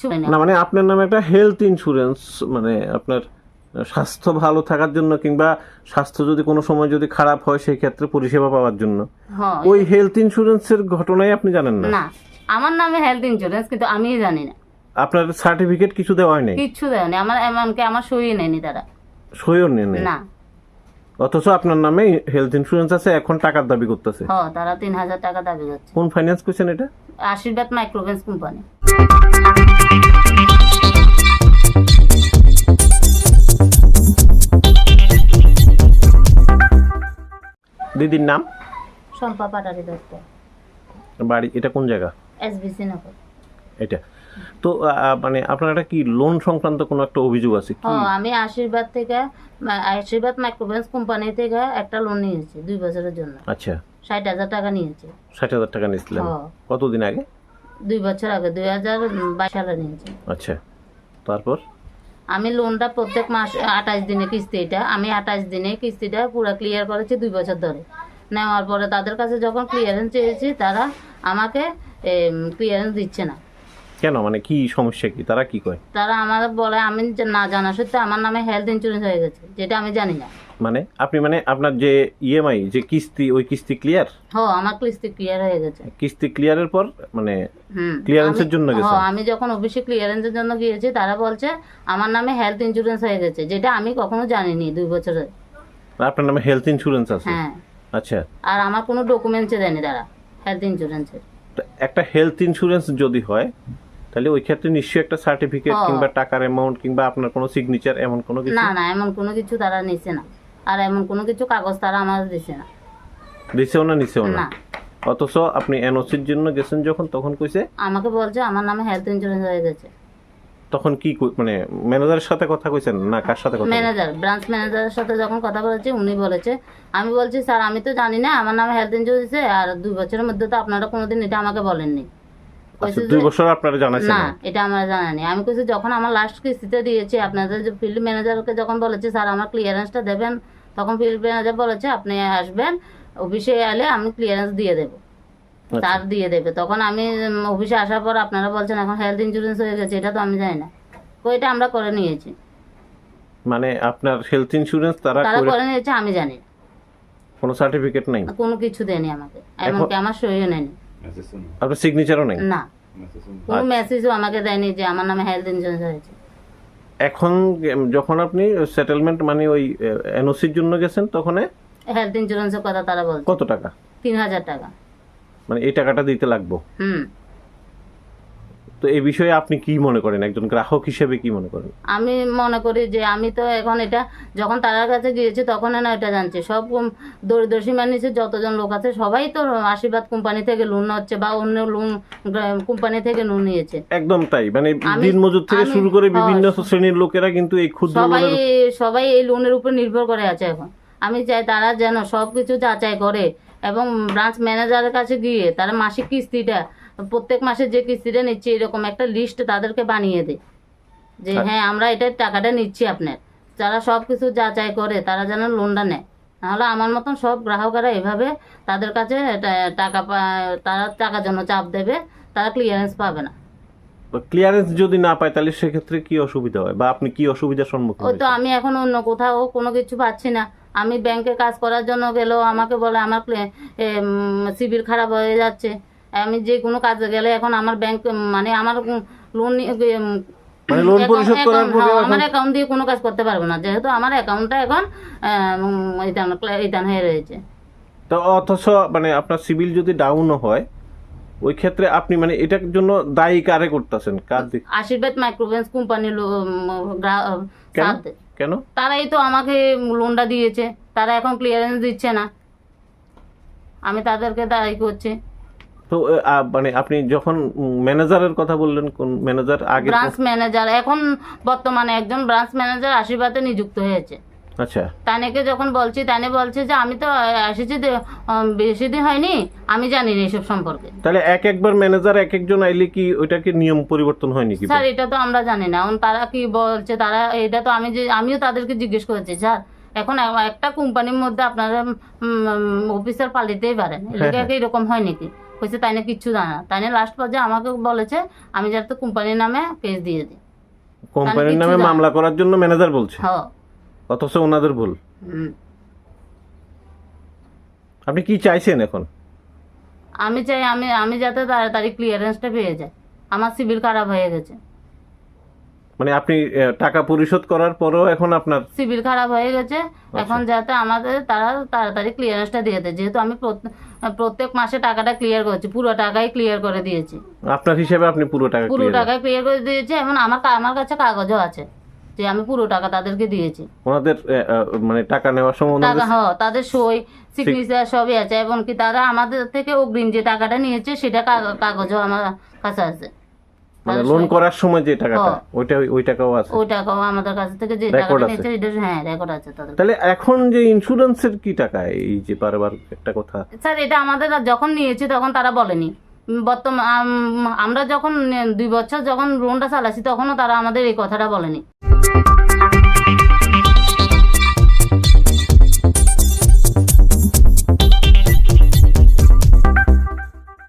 কিচ্ছু না। মানে আপনার নামে একটা হেলথ ইন্স্যুরেন্স মানে আপনার স্বাস্থ্য ভালো থাকার জন্য কিংবা স্বাস্থ্য যদি কোনো সময় যদি খারাপ হয় সেই ক্ষেত্রে পরিষেবা পাওয়ার জন্য। হ্যাঁ ওই হেলথ ইন্স্যুরেন্সের ঘটনাই আপনি জানেন না? না আমার নামে হেলথ ইন্স্যুরেন্স কিন্তু আমিই জানি না। আপনার সার্টিফিকেট কিছু দেওয়া হয়নি? কিচ্ছু দেয়নি আমার এমনকি আমার সই নেয়নি তারা। সইও নেই না। অথচ আপনার নামে হেলথ ইন্স্যুরেন্স আছে এখন টাকার দাবি করতেছে। হ তারা তিন হাজার টাকা দাবি করছে। কোন ফাইন্যান্স করছেন এটা? আশীর্বাদ মাইক্রোভেন্স কোম্পানি দিদির নাম? শম্পা পাটারি দত্ত। বাড়ি এটা কোন জায়গা? এসবিসি নগর। এটা। তো মানে আপনার একটা কি লোন সংক্রান্ত কোনো একটা অভিযোগ আছে? কি? হ্যাঁ আমি আশীর্বাদ থেকে আশীর্বাদ মাইক্রোভেন্স কোম্পানি থেকে একটা লোন নিয়েছি দুই বছরের জন্য। আচ্ছা। ষাট হাজার টাকা নিয়েছি। ষাট হাজার টাকা নিয়েছিলেন? হ্যাঁ। কতদিন আগে? দুই বছর আগে দুই হাজার বাইশ সালে নিয়েছি। আচ্ছা। তারপর? আমি লোনটা প্রত্যেক মাস আঠাশ দিনে কিস্তিটা আমি আঠাশ দিনে কিস্তিটা পুরো ক্লিয়ার করেছি দুই বছর ধরে। নেওয়ার পরে তাদের কাছে যখন ক্লিয়ারেন্স চেয়েছি তারা আমাকে ক্লিয়ারেন্স দিচ্ছে না। কেন? মানে কি সমস্যা কি? তারা কি কয়? তারা আমার বলে আমি না জানা সত্ত্বে আমার নামে হেলথ ইন্স্যুরেন্স হয়ে গেছে যেটা আমি জানি না। মানে আপনি মানে আপনার যে ইএমআই যে কিস্তি ওই কিস্তি ক্লিয়ার হ আমার কিস্তি ক্লিয়ার হয়ে গেছে। কিস্তি ক্লিয়ারের পর মানে ক্লিয়ারেন্সের জন্য? হ্যাঁ, আমি যখন অফিসে ক্লিয়ারেন্সের জন্য গিয়েছি তারা বলছে আমার নামে হেলথ ইন্স্যুরেন্স হয়ে গেছে যেটা আমি কখনো জানিনি দুই বছরে। আপনার নামে হেলথ ইন্স্যুরেন্স আছে? হ্যাঁ। আচ্ছা। আর আমার কোনো ডকুমেন্টসে দেয়নি তারা হেলথ ইন্স্যুরেন্সের একটা হেলথ ইন্স্যুরেন্স যদি হয় তাহলে ওই ক্ষেত্রে নিশ্চয়ই একটা সার্টিফিকেট হ্যাঁ। কিংবা টাকার অ্যামাউন্ট কিংবা আপনার কোনো সিগনেচার এমন কোনো কিছু? না না এমন কোনো কিছু তারা নিছে না। আর এমন কোনো কিছু কাগজ তারা আমার দিছে না। দিছেও না নিছেও না? না। অথচ আপনি এনওসির জন্য গেছেন যখন তখন কইছে? আমাকে বলছে আমার নামে হেলথ ইন্স্যুরেন্স হয়ে গেছে। তখন কি কই- মানে ম্যানেজারের সাথে কথা কইছেন না কার সাথে কথা ম্যানেজার ব্রাঞ্চ ম্যানেজারের সাথে যখন কথা বলেছি উনি বলেছে আমি বলছি স্যার আমি তো জানি না আমার নামে হেলথ ইন্স্যুরেন্স আর দুই বছরের মধ্যে তো আপনারা কোনোদিন এটা আমাকে বলেননি। কইছে দুই বছর আপনারা জানাইছেন না এটা আমার জানা নেই। আমি কইছি যখন আমার লাস্ট কিস্তিতে দিয়েছি আপনাদের যে ফিল্ড ম্যানেজারকে যখন বলেছে স্যার আমার ক্লিয়ারেন্সটা দেবেন তখন ফিল্ড ম্যানেজার বলেছে আপনি আসবেন অফিসে এলে আমি ক্লিয়ারেন্স দিয়ে দেবো। আচ্ছা। তার দিয়ে দেবে। তখন আমি অফিসে আসার পর আপনারা বলছেন এখন হেলথ ইন্স্যুরেন্স হয়ে গেছে এটা তো আমি জানি না। তো এটা আমরা করে নিয়েছি। মানে আপনার হেলথ ইন্স্যুরেন্স তারা তারা করে করে নিয়েছে আমি জানি না। কোনো সার্টিফিকেট নাই? কোনো কিছু দেয়নি আমাকে। এমনকি আমার সইও নেয়নি। আপনার সিগনেচারও নেই? না। কোনো মেসেজও আমাকে দেয়নি যে আমার নামে হেলথ ইন্স্যুরেন্স হয়েছে। এখন যখন আপনি সেটেলমেন্ট মানে ওই এনওসির জন্য গেছেন তখন হেলথ ইন্স্যুরেন্সের কথা তারা বলছে। কত টাকা? তিন হাজার টাকা। মানে এই টাকাটা দিতে লাগবো। হুম। তো এই বিষয়ে আপনি কি মনে করেন? একজন গ্রাহক হিসেবে কি মনে করেন? আমি মনে করি যে আমি তো এখন এটা যখন তার কাছে গিয়েছি তখন না এটা জানছি। সব উম দরিদ্র সীমার নিচে যতজন লোক আছে সবাই তো আশীর্বাদ কোম্পানি থেকে লোন হচ্ছে বা অন্য লোন কোম্পানি থেকে লোন নিয়েছে। একদম তাই। মানে আমি- দিন মজুর থেকে শুরু করে বিভিন্ন শ্রেণির লোকেরা কিন্তু এই ক্ষুদ্র সবাই সবাই এই লোনের উপর নির্ভর করে আছে এখন। আমি চাই তারা যেন সব কিছু যাচাই করে এবং ব্রাঞ্চ ম্যানেজারের কাছে গিয়ে তারা মাসিক কিস্তিটা প্রত্যেক মাসে যে কিস্তিটা নিচ্ছে এরকম একটা লিস্ট তাদেরকে বানিয়ে দেয় যে আচ্ছা। হ্যাঁ আমরা এটা টাকাটা নিচ্ছি আপনার। যারা সব কিছু যা যাচাই করে তারা যেন লোনটা নেয়। নাহলে আমার মতন সব গ্রাহকেরা এভাবে তাদের কাছে টাকা তারা টাকার জন্য চাপ দেবে তারা ক্লিয়ারেন্স পাবে না। ক্লিয়ারেন্স যদি না পায় তাহলে সেক্ষেত্রে কি অসুবিধা হয়? বা আপনি কি অসুবিধার সম্মুখীন ওই তো আমি এখন অন্য কোথাও কোনো কিছু পাচ্ছি না। আমি ব্যাংকে কাজ করার জন্য গেলেও আমাকে বলে আমার সিবিল খারাপ হয়ে যাচ্ছে। আমি যে কোনো কাজে গেলে এখন আমার ব্যাংক মানে আমার লোন মানে লোন পরিশোধ করার পরে আমার অ্যাকাউন্ট দিয়ে কোনো কাজ করতে পারব না। যেহেতু আমার অ্যাকাউন্টটা এখন ইতান হয়ে রয়েছে। তো অথচ মানে আপনার সিভিল যদি ডাউনও হয় ওই ক্ষেত্রে আপনি মানে এটার জন্য দায়ী কারে করতেছেন? কার দিক? আশীর্বাদ মাইক্রোভেন্স কোম্পানির কেন? তারাই তো আমাকে লোনটা দিয়েছে। তারা এখন ক্লিয়ারেন্স দিচ্ছে না। আমি তাদেরকে দায়ী করছি। তো মানে আপনি যখন ম্যানেজারের কথা বললেন কোন ম্যানেজার আগে ব্রাঞ্চ ম্যানেজার এখন বর্তমানে একজন ব্রাঞ্চ ম্যানেজার আশীর্বাদে নিযুক্ত হয়েছে। আচ্ছা। তানেকে যখন বলছি তানে বলছে যে আমি তো এসেছি বেশি দিন হয়নি আমি জানি না এসব সম্পর্কে। তাহলে এক একবার ম্যানেজার এক একজন আইলে কি ওইটাকে নিয়ম পরিবর্তন হয়নি নাকি স্যার এটা তো আমরা জানি না। এখন তারা কি বলছে তারা এটা তো আমি যে আমিও তাদেরকে জিজ্ঞেস করেছি স্যার। এখন একটা কোম্পানির মধ্যে আপনারা অফিসার পালিতেই পারেন। হ্যাঁ, এটা কি এরকম হয় নাকি হয়েছে তাই না কিচ্ছু জানে না। তাই না লাস্ট পর্যায়ে আমাকে বলেছে আমি যাতে কোম্পানির নামে কেস দিয়ে দিই। কোম্পানির নামে মামলা করার জন্য ম্যানেজার বলছে? অথচ ওনাদের ভুল। আপনি কি চাইছেন এখন? আমি চাই আমি আমি যাতে তাড়াতাড়ি ক্লিয়ারেন্সটা পেয়ে যাই। আমার সিভিল খারাপ হয়ে গেছে। মানে আপনি টাকা পরিশোধ করার পরেও এখন আপনার সিভিল খারাপ হয়ে গেছে। আচ্ছা। এখন যাতে আমাদের তারা তাড়াতাড়ি ক্লিয়ারেন্সটা দিয়ে দেয়। যেহেতু আমি প্রত্যেক মাসে টাকাটা ক্লিয়ার করেছি পুরো টাকাই ক্লিয়ার করে দিয়েছি। আপনার হিসেবে আপনি পুরো টাকা পুরো clear টাকা ক্লিয়ার করে দিয়েছি। এবং আমার আমার কাছে কাগজও আছে যে আমি পুরো টাকা তাদেরকে দিয়েছি। ওনাদের মানে টাকা নেওয়ার সময় টাকা ওনাদের হ তাদের সই সিগনেচার সবই আছে। এবং কি তারা আমাদের থেকে অগ্রিম যে টাকাটা নিয়েছে সেটা কাগজও আমার কাছে আছে। মানে লোন করার সময় যে টাকাটা হ্যাঁ। ওইটা ওই টাকাও আছে। ওই টাকাও আমাদের কাছ থেকে যে টাকাটা নিয়েছে এটা হ্যাঁ রেকর্ড আছে তাদের তাহলে এখন যে ইন্স্যুরেন্সের কি টাকা এই যে বারবার একটা কথা? স্যার এটা আমাদের যখন নিয়েছি তখন তারা বলেনি। বর্তমান আমরা যখন দুই বছর যখন লোনটা চালাচ্ছি তখনও তারা আমাদের এই কথাটা বলেনি।